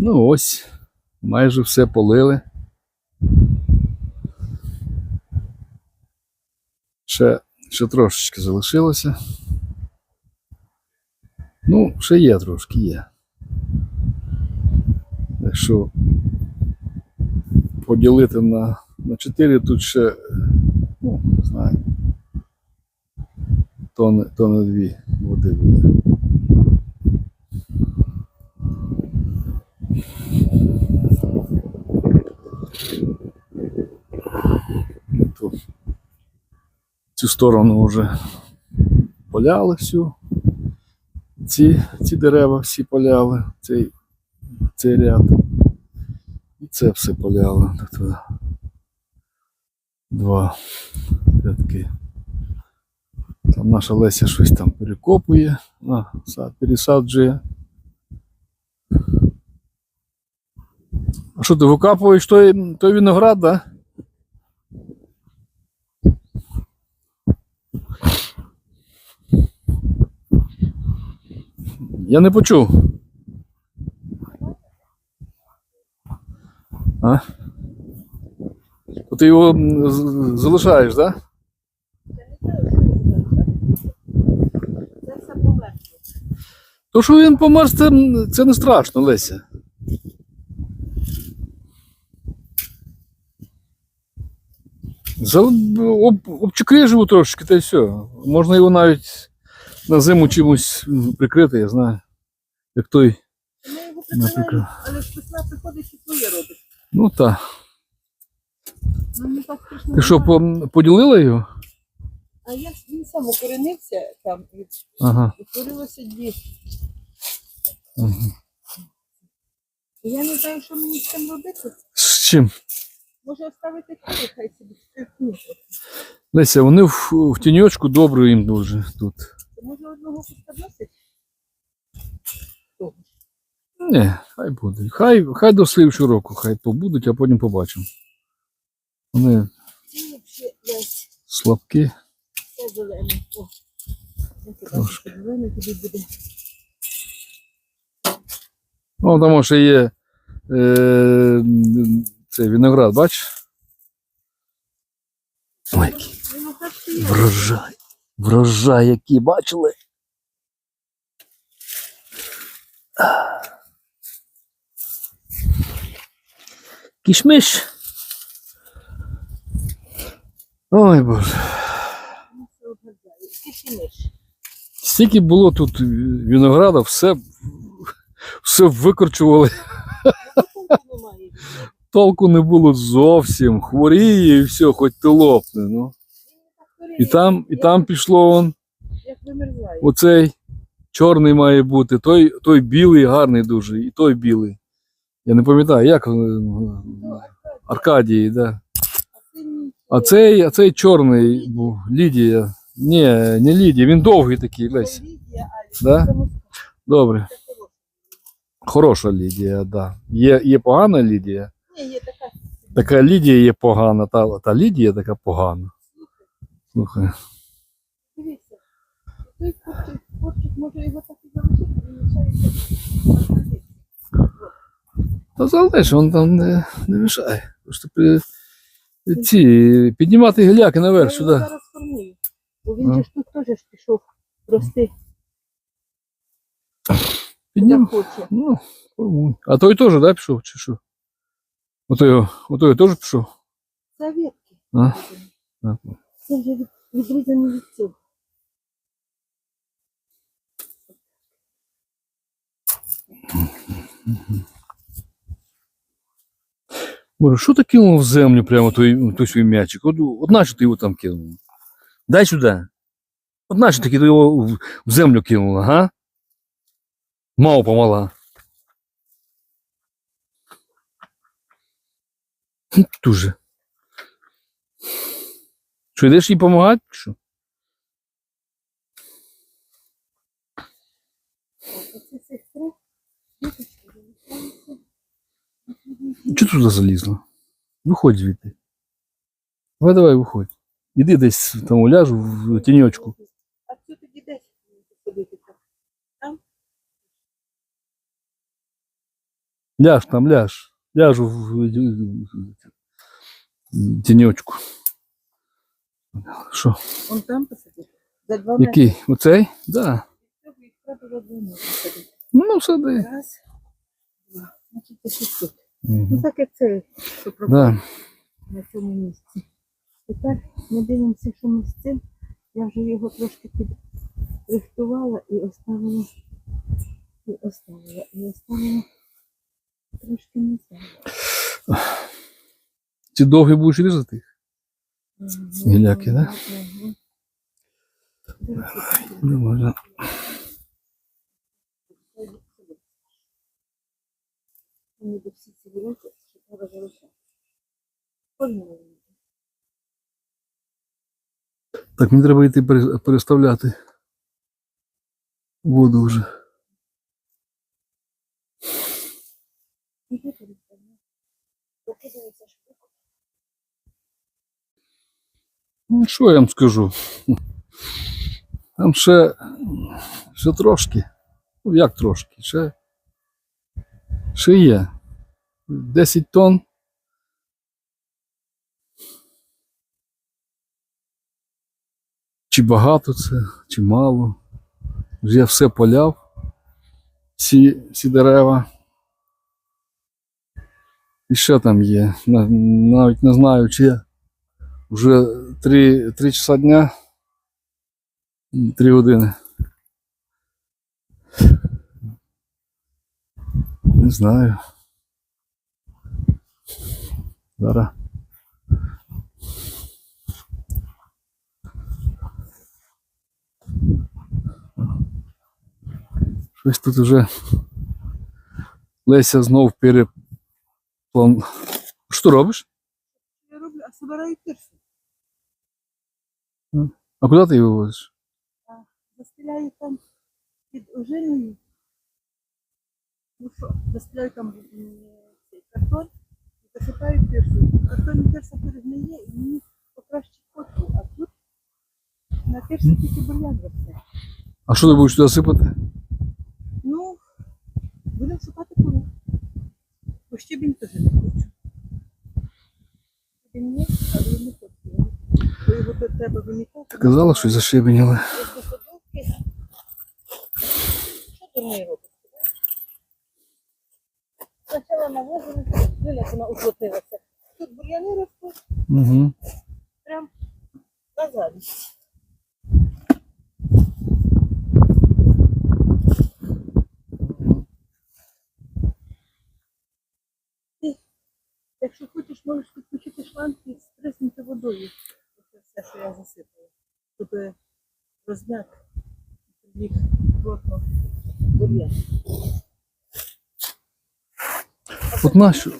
Ну ось, майже все полили. Ще, ще трошечки залишилося. Ну, ще є трошки, є. Якщо поділити на, на 4, тут ще, ну, не знаю, тони, тони дві води буде. Цю сторону вже поляли всю. Ці, ці дерева всі поляли, цей, цей ряд. І це все поляли. Тут два рядки. Там наша Леся щось там перекопує, а, сад пересаджує. А що ти викапуєш той, той виноград, да? Я не почув. А? Ти його залишаєш, так? Да? То, що він помер, це, це не страшно, Леся. Об, обчекрижив трошки, та й все. Можна його навіть на зиму чимось прикрити, я знаю. Як той. Ми його Наприклад. прикриваємо, але ж весна приходить і своє робить. Ну так. Ти що, по, поділила його? А я він сам укоренився там і Ага. утворилося дві. І Я не знаю, що мені з цим робити. З чим? Може оставити кури, хай собі стрихнуть. Леся, вони в, в тіньочку добре їм дуже тут. Може одного куска досить? Ні, хай буде. Хай, хай до слідчого року, хай побудуть, а потім побачимо. Вони слабкі. все зелене. О, я туди Трошки. зелене тобі буде. Ну, там ще є е, цей виноград, бач? Ой, врожай. Врожай, який бачили. Кішмиш. Ой боже. Стільки було тут винограда, все, все викорчували. Толку не було зовсім. Хворіє і все, хоч ти лопне. Ну. І там, і там пішло он, оцей чорний має бути, той, той білий гарний дуже, і той білий. Я не пам'ятаю, як Аркадій, да. А цей, а цей чорний був Лідія. Ні, не Лідія, він довгий такий, Лесь. Да? Добре. Хороша Лідія, да. Є, є погана Лідія. Ні, є така. Така Лідія є погана, та, та Лідія така погана. Слухай. Дивіться. Той корчик, корчик може його так і залишити, він мішається. Та залиш, він там не, не мішає. Просто пи- ці, піднімати гіляки наверх Я його сюди. зараз формую. Бо він же ж тут теж ж пішов рости, Піднім. Ну, формуй. А той теж, да, пішов, чи що? Ото, ото теж пішов. Це ветки. А? А. Це вже від, відрізані від цього. Боже, що ти кинув в землю прямо той, той свій м'ячик? От нащо ти його там кинув? Дай сюди. От нащо ти його в, землю кинула, га? Мавпа мала. Хм, Дуже. Що, йдеш їй допомагати? Що? Оце цих три веточки залишаються. Чого туди залізла? Виходь звідти. Давай, давай, виходь. Іди десь там ляж в тіньочку. А цю тоді десь посадити? Там? Ляж там, ляж. Ляжу в, в, в тіньочку. Що? Он там посидить. За два метри. Який? Оцей? Да. Їх два метри. Ну, сади. Раз, два. Значить, це 600. Ну Угу. так як це, що пропало Да. на цьому місці. Тепер ми дивимося, що ми з цим. Я вже його трошки підрихтувала і оставила. І оставила. І оставила трошки не знаю. Ці довгі будеш різати? Гіляки, да? Мгм. Не можна. Мені до всі ці вилки, що треба залишати. Кожного. Так, мені треба йти переставляти воду вже. Ну, що я вам скажу? Там ще, ще трошки. Ну, як трошки? Ще, ще є. 10 тонн. Чи багато це, чи мало. Вже я все поляв. Всі, всі дерева. І що там є? Навіть не знаю, чи я вже 3, 3 часа дня. 3 години. Не знаю. Зараз. Щось тут уже Леся знов переплан. Що робиш? Я роблю, а собираю пірсу. А куди ти його возиш? Застеляю там під ожиною. Ну що, застеляю там м, цей картон і засипаю пірсу. Картон пірса перегниє і мені покраще фотку, а тут на пірсі тільки бур'ян росте. А що ти будеш туди сипати? Ну, будемо шукати куру. Бо щебінь теж не треба вимітати. Ти казала, що зашибеніли. Що дурний робить? Спочатку навозили, як вона уплотилася. Тут бур'яни ростуть Угу. прям на завість. Якщо хочеш, можеш підключити шланг і стриснути водою. Все, що я засипала. Щоб розм'як їх плотно бур'ян. От нащо?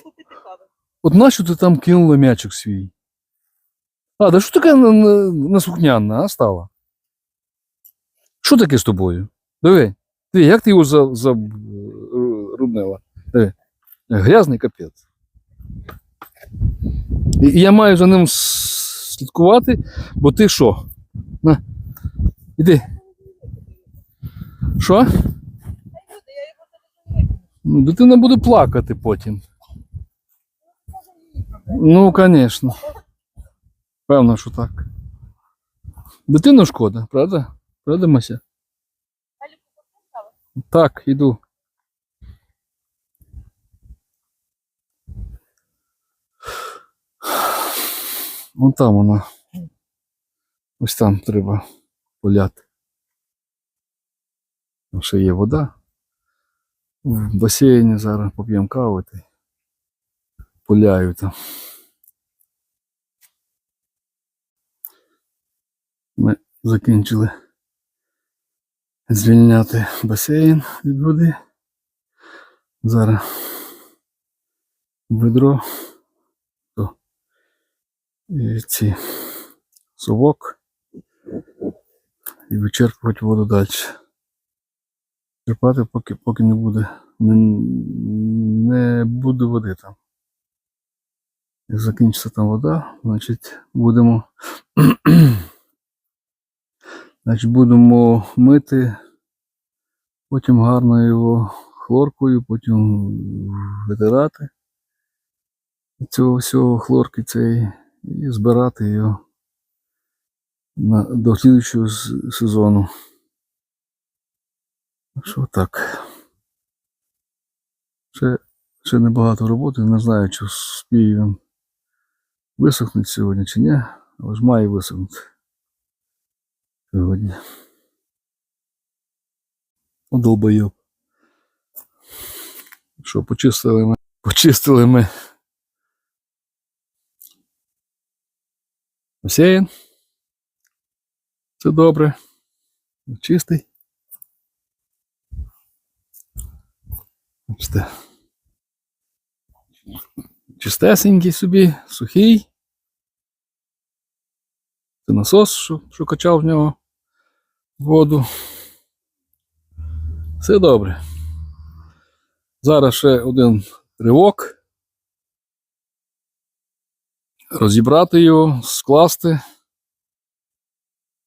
От нащо ти там кинула м'ячик свій? А, да що таке на- на- а стала? Що таке з тобою? Диви, диви, як ти його за, за? Диви. Грязний капець. І, я маю за ним слідкувати, бо ти що? На. Іди. Що? Ну, Дитина буде плакати потім. Ну, звісно. Певно, що так. Дитину шкода, правда? Правда, Мася? Так, іду. Вон там вона. Ось там треба поляти. Там ще є вода. В басейні зараз поп'ємо каву та поляю там. Ми закінчили звільняти басейн від води. Зараз ведро ці совок і вичерпувати воду далі. Черпати, поки, поки не буде, не, не буде води там. Як закінчиться там вода, значить будемо Значить, будемо мити, потім гарно його хлоркою, потім витирати цього всього хлорки цієї і збирати його на, до слідчого сезону. Що так. Ще, ще небагато роботи, не знаю, чи спію він висохнути сьогодні чи ні, але ж має висохнути сьогодні. Долбойоб. Що, почистили ми? Почистили ми. Басейн. Це добре. Чистий. Бачите. Чистесенький собі, сухий. Це насос, що, що качав в нього воду. Все добре. Зараз ще один ривок. Розібрати його, скласти.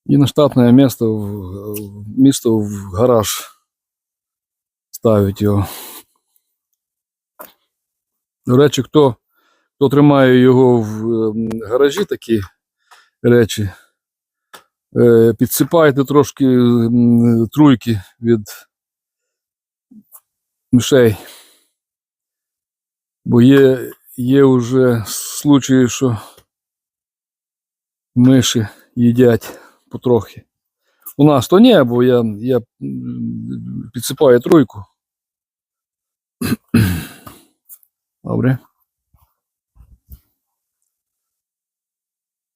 І на штатне місто в, місто в гараж ставить його. До речі, хто, хто тримає його в ем, гаражі, такі речі, е, підсипайте трошки труйки від мишей. Бо є, є вже случаї, що миші їдять потрохи. У нас то ні, бо я, я підсипаю тройку. Добре.